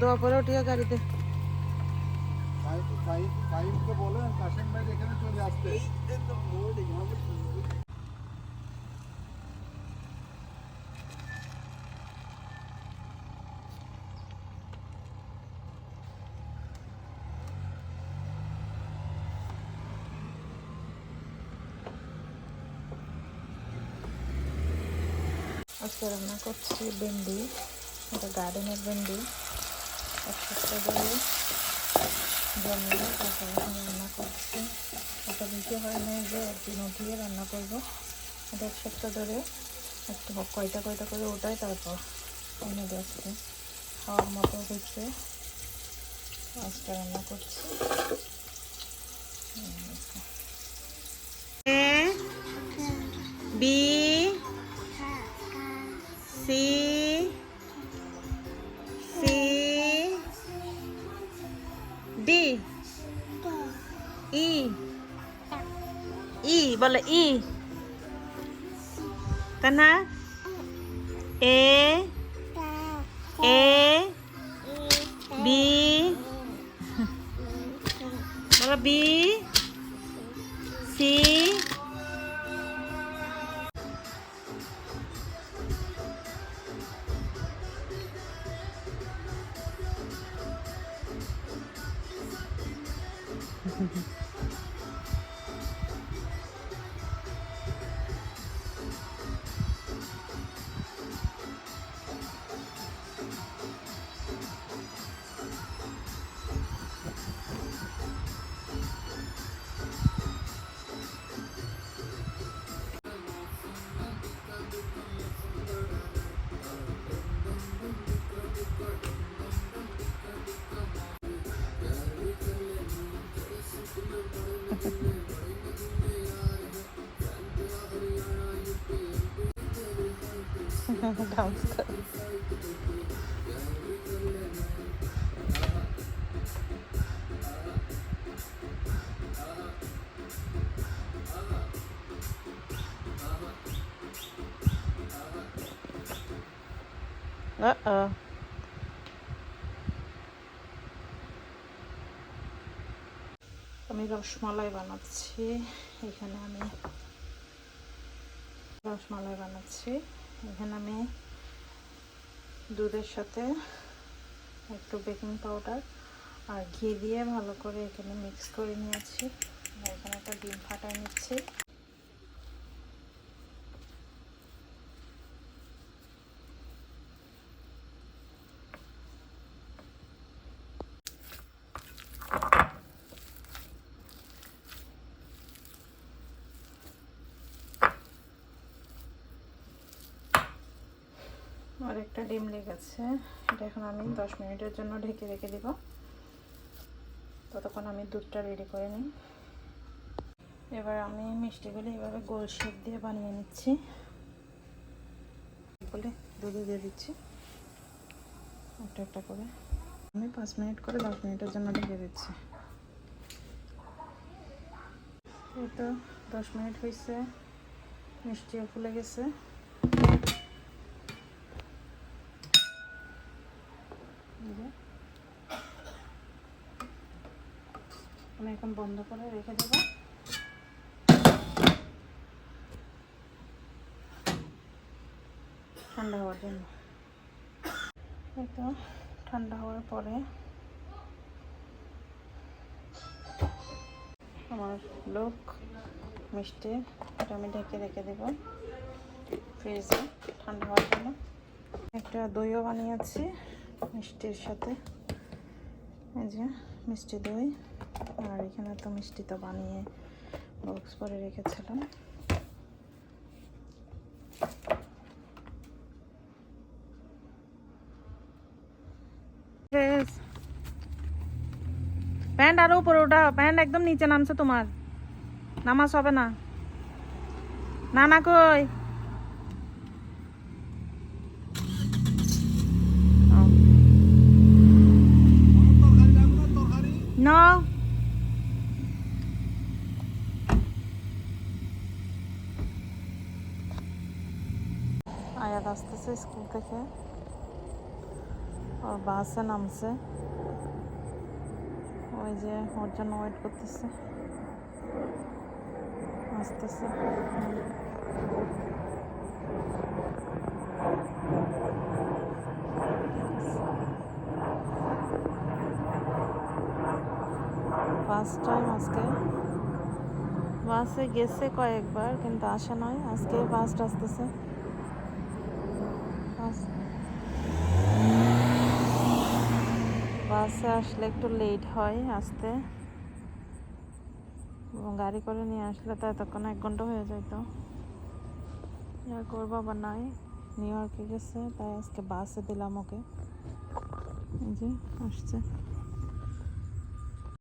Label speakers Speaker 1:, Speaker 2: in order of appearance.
Speaker 1: দোয়া পরে উঠিয়ে গাড়িতে
Speaker 2: ফাইভকে বলে কাশেম ভাই এখানে চলে আসতে
Speaker 1: আজকে রান্না করছি ভেন্ডি এটা গার্ডেনের ভেন্ডি এক সপ্তাহ ধরে জমিয়ে তারপরে রান্না করছি এটা দিতে হয় না যে একদিন উঠিয়ে রান্না করব এক সপ্তাহ ধরে একটু কয়টা কয়টা করে ওটাই তারপর এনে দিয়েছি খাওয়ার মতো হচ্ছে আজকে রান্না করছি B, C ই বলে ই কান্না এ এ বি বলো বি সি Dance कर Uh-oh. আমি রসমালাই বানাচ্ছি। এখানে আমি রসমালাই বানাচ্ছি। এখানে আমি দুধের সাথে একটু বেকিং পাউডার আর ঘি দিয়ে ভালো করে এখানে মিক্স করে নিয়েছি। এখানে একটা ডিম ফাটাই নিচ্ছি। আর একটা ডিম লেগেছে। এটা এখন আমি দশ মিনিটের জন্য ঢেকে রেখে দেব। ততক্ষণ আমি দুধটা রেডি করে নিই। এবার আমি মিষ্টিগুলি এভাবে গোল শেপ দিয়ে বানিয়ে নিচ্ছি। বলে দুধে দিয়ে দিচ্ছি। একটা একটা করে। আমি পাঁচ মিনিট করে দশ মিনিটের জন্য ঢেকে দিচ্ছি। এই তো দশ মিনিট হয়েছে মিষ্টিও ফুলে গেছে এই যে। আমি এখন বন্ধ করে রেখে দেব। ঠান্ডা হওয়ার জন্য। তো, ঠান্ডা হওয়ার পরে আমার লোক মিষ্টি, এটা আমি ঢেকে রেখে দেব ফ্রিজে ঠান্ডা হওয়ার জন্য। একটা দইও বানিয়েছি মিষ্টির সাথে। এই যে, মিষ্টি দই। আর এখানে তো মিষ্টি তো বানিয়ে বক্স করে রেখেছিলাম। প্যান্ট আরও উপরে ওটা প্যান্ট একদম নিচে নামছে তোমার। নামাজ হবে না। না না কই? আয়াত আসতেছে স্কুল থেকে। ওর বাসে নামছে। ওই যে ওর জন্য ওয়েট করতেছে। আসতেছে। ফার্স্ট টাইম আজকে। বাসে গেছে কয়েকবার, কিন্তু আসে নয় আজকে ফার্স্ট আসতেছে বাস- বাসে আসলে একটু লেট হয় আসতে। এবং গাড়ি করে নিয়ে আসলে তো এতক্ষণ এক ঘণ্টা হয়ে যাইতো। আর করব বাবা নাই। নিউ ইয়র্কে গেছে, তাই আজকে বাসে দিলাম ওকে। যে, আসছে।